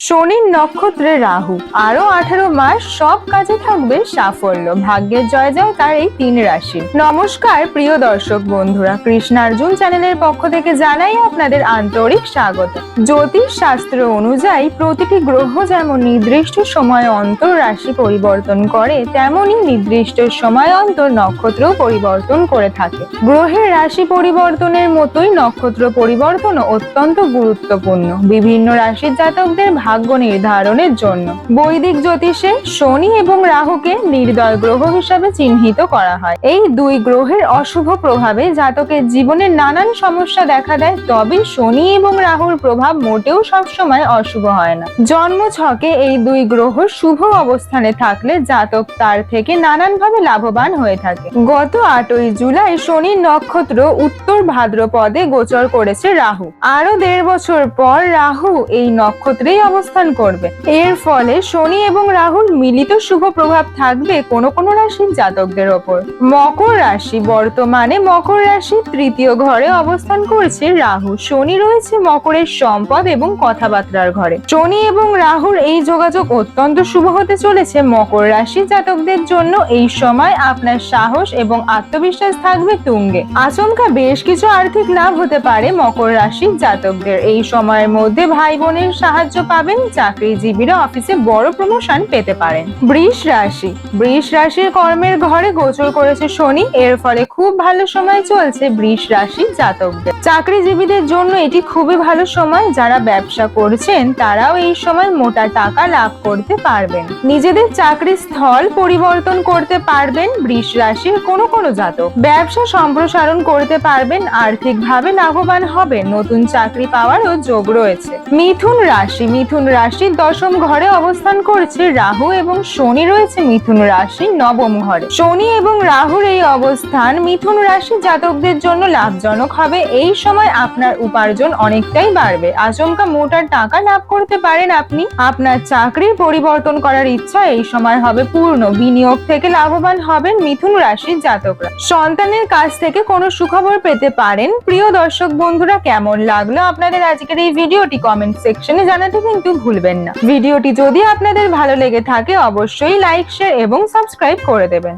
শনির নক্ষত্রে রাহু। আরও আঠারো মাস সব কাজে থাকবে সাফল্য। ভাগ্যের জয় জয় তার এই তিন রাশি। নমস্কার, প্রিয় দর্শক বন্ধুরা। কৃষ্ণার্জুন চ্যানেলের পক্ষ থেকে জানাই আপনাদের আন্তরিক স্বাগত। জ্যোতিষ শাস্ত্র অনুযায়ী প্রতিটি গ্রহ যেমন নির্দিষ্ট সময় অন্তর রাশি পরিবর্তন করে, তেমনি নির্দিষ্ট সময় অন্তর নক্ষত্রও পরিবর্তন করে থাকে। গ্রহের রাশি পরিবর্তনের মতোই নক্ষত্র পরিবর্তনও অত্যন্ত গুরুত্বপূর্ণ। বিভিন্ন রাশির জাতকদের ভাগ্য নির্ধারণের জন্য। বৈদিক জ্যোতিষে শনি এবং রাহুকে নির্দয় গ্রহ হিসাবে চিহ্নিত করা হয়। এই দুই গ্রহের অশুভ প্রভাবে জাতকের জীবনে নানান সমস্যা দেখা দেয়, তবে শনি এবং রাহুর প্রভাব মোটেও সবসময় অশুভ হয় না। জন্ম ছকে এই দুই গ্রহ শুভ অবস্থানে থাকলে জাতক তার থেকে নানানভাবে লাভবান হয়ে থাকে। গত আটই জুলাই শনি নক্ষত্র উত্তর ভাদ্রপদে গোচর করেছে রাহু। আরও দেড় বছর পর রাহু এই নক্ষত্রেই অবস্থান করবে। এর ফলে শনি এবং রাহুর মিলিত শুভ প্রভাব থাকবে কোন কোন রাশির জাতকদের ওপর। মকর রাশি বর্তমানে মকর রাশি তৃতীয় ঘরে অবস্থান করছে রাহু। শনি রয়েছে মকরের সম্পদ এবং কথাবার্তার ঘরে। শনি এবং রাহুর এই যোগাযোগ অত্যন্ত শুভ হতে চলেছে মকর রাশি জাতকদের জন্য। এই সময় আপনার সাহস এবং আত্মবিশ্বাস থাকবে তুঙ্গে। আচমকা বেশ কিছু আর্থিক লাভ হতে পারে মকর রাশির জাতকদের। এই সময়ের মধ্যে ভাই বোনের সাহায্য পাবেন চাকরিজীবীরা অফিসে বড় প্রমোশন পেতে পারেন। বৃষ রাশি, বৃষ রাশির কর্মের ঘরে গোচর করেছে শনি, এর ফলে খুব ভালো সময় চলছে বৃষ রাশির জাতকদের। চাকরিজীবীদের জন্য এটি খুবই ভালো সময়, যারা ব্যবসা করছেন তারাও এই সময় মোটা টাকা লাভ করতে পারবেন। নিজেদের চাকরি স্থল পরিবর্তন করতে পারবেন বৃষ রাশির কোনো কোনো জাতক। ব্যবসা সম্প্রসারণ করতে পারবেন, আর্থিকভাবে লাভবান হবে নতুন চাকরি পাওয়ারও যোগ রয়েছে। মিথুন রাশি, মিথুন রাশির দশম ঘরে অবস্থান করছে রাহু এবং শনি রয়েছে মিথুন রাশির নবম ঘরে। শনি এবং রাহুর এই অবস্থান মিথুন রাশি জাতকদের জন্য লাভজনক হবে। এই সময় আপনার উপার্জন অনেকটাই বাড়বে। আচমকা মোটার টাকা লাভ করতে পারেন আপনি। আপনার চাকরির পরিবর্তন করার ইচ্ছা এই সময় হবে পূর্ণ। বিনিয়োগ থেকে লাভবান হবেন মিথুন রাশির জাতকরা। সন্তানের কাছ থেকে কোনো সুখবর পেতে পারেন। প্রিয় দর্শক বন্ধুরা, কেমন লাগল আপনাদের আজকের এই ভিডিওটি কমেন্ট সেকশনে জানাতে কিন্তু ভুলবেন না। ভিডিওটি যদি আপনাদের ভালো লেগে থাকে, অবশ্যই লাইক শেয়ার এবং সাবস্ক্রাইব করে দেবেন।